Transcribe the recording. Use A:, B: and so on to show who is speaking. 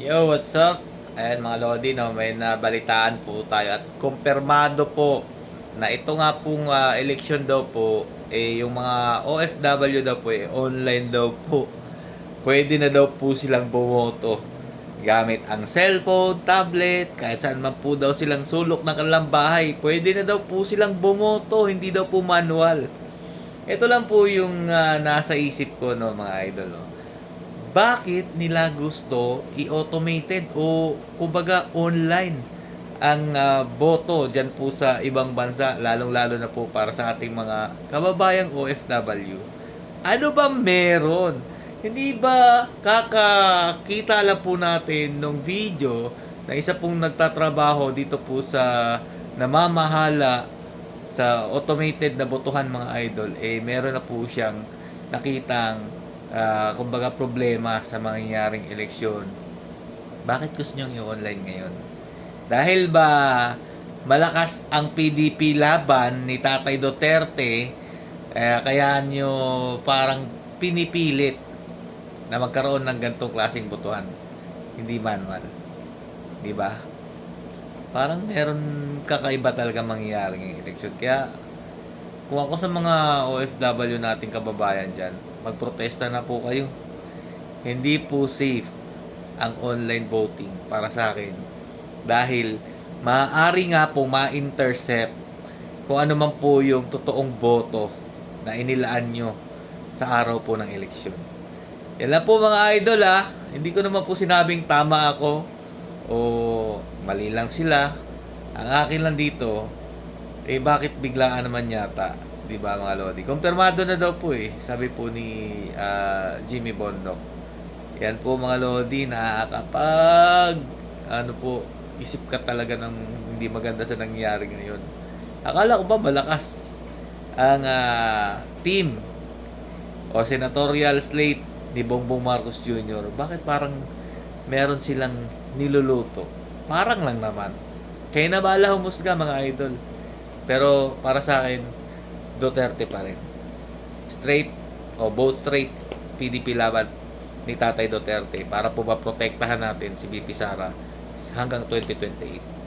A: Yo, what's up? Ayan mga Lodi, no, may nabalitaan po tayo at kumpirmado po na ito nga pong ah, election daw po, eh, yung mga OFW daw po, eh, online daw po. Pwede na daw po silang bumoto gamit ang cellphone, tablet, kahit saan man po daw silang sulok ng kanilang bahay. Pwede na daw po silang bumoto, hindi daw po manual. Ito lang po yung ah, nasa isip ko, no, mga idol. No? Bakit nila gusto i-automated o kumbaga online ang ah, boto dyan po sa ibang bansa, lalong-lalo na po para sa ating mga kababayang OFW. Ano ba meron? Hindi ba kakakita lang po natin nung video na isa pong nagtatrabaho dito po sa namamahala sa automated na botohan mga idol, eh meron na po siyang nakitang ah, kumbaga problema sa mangyayaring eleksyon. Bakit gusto nyo i-online ngayon? Dahil ba malakas ang PDP laban ni Tatay Duterte, eh, kaya nyo parang pinipilit na magkaroon ng gantong klaseng botohan. Hindi manual. Di ba? Parang meron kakaiba talaga mangyayaring eleksyon. Kaya kung ako sa mga OFW nating kababayan dyan, magprotesta na po kayo. Hindi po safe ang online voting para sa akin. Dahil maaari nga po ma-intercept kung ano man po yung totoong boto na inilaan nyo sa araw po ng eleksyon. Yan lang po mga idol ha. Hindi ko naman po sinabing tama ako o mali lang sila. Ang akin lang dito, eh bakit biglaan naman yata? 'Di ba mga lodi? Kumpirmado na daw po eh. Sabi po ni ah, Jimmy Bondok. Yan po mga lodi, nakakapag ano po, isip ka talaga ng hindi maganda sa nangyayari ngayon. Akala ko ba malakas ang ah, team o senatorial slate ni Bongbong Marcos Jr. Bakit parang meron silang niluluto? Parang lang naman. Kaya na bala humusga mga idol. Pero para sa akin, Duterte pa rin. Straight o both straight PDP laban ni Tatay Duterte para po maprotektahan natin si BP Sara hanggang 2028.